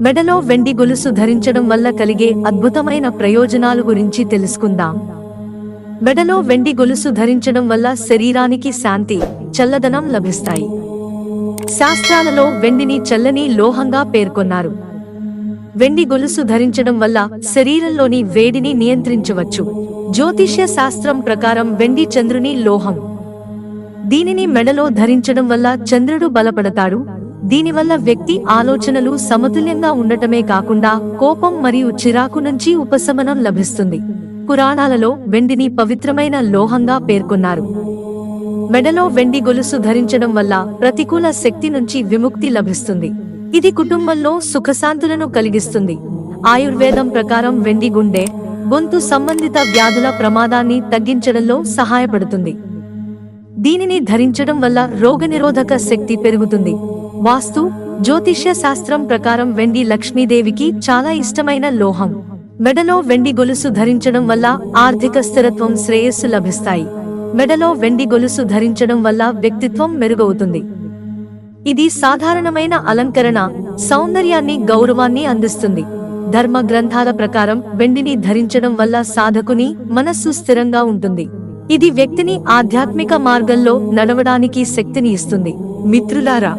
మెడలో వెండి గొలుసు ధరించడం వల్ల కలిగే అద్భుతమైన ప్రయోజనాలు గురించి తెలుసుకుందాం. మెడలో వెండి గొలుసు ధరించడం వల్ల శరీరానికి శాంతి చల్లదనం లభిస్తాయి. శాస్త్రాలలో వెండిని చల్లని లోహంగా పేర్కొన్నారు. వెండి గొలుసు ధరించడం వల్ల శరీరంలోని వేడిని నియంత్రించవచ్చు. జ్యోతిష్య శాస్త్రం ప్రకారం వెండి చంద్రుని లోహం. దీనిని మెడలో ధరించడం వల్ల చంద్రుడు బలపడతాడు దీనివల్ల వ్యక్తి ఆలోచనలు సమతుల్యంగా ఉండటమే కాకుండా కోపం మరియు చిరాకు నుంచి ఉపశమనం లభిస్తుంది. పురాణాలలో వెండిని పవిత్రమైన లోహంగా పేర్కొన్నారు. మెడలో వెండి గొలుసు ధరించడం వల్ల ప్రతికూల శక్తి నుంచి విముక్తి లభిస్తుంది. ఇది కుటుంబంలో సుఖశాంతులను కలిగిస్తుంది. ఆయుర్వేదం ప్రకారం వెండి గుండె గొంతు సంబంధిత వ్యాధుల ప్రమాదాన్ని తగ్గించడంలో సహాయపడుతుంది. దీనిని ధరించడం వల్ల రోగనిరోధక శక్తి పెరుగుతుంది. వాస్తు జ్యోతిష్య శాస్త్రం ప్రకారం వెండి లక్ష్మీదేవికి చాలా ఇష్టమైన లోహం. మెడలో వెండి గొలుసు ధరించడం వల్ల ఆర్థిక స్థిరత్వం శ్రేయస్సు లభిస్తాయి. మెడలో వెండి గొలుసు ధరించడం వల్ల వ్యక్తిత్వం మెరుగవుతుంది. ఇది సాధారణమైన అలంకరణ సౌందర్యాన్ని గౌరవాన్ని అందిస్తుంది. ధర్మ గ్రంథాల ప్రకారం వెండిని ధరించడం వల్ల సాధకుని మనస్సు స్థిరంగా ఉంటుంది. ఇది వ్యక్తిని ఆధ్యాత్మిక మార్గంలో నడవడానికి శక్తిని ఇస్తుంది. మిత్రులారా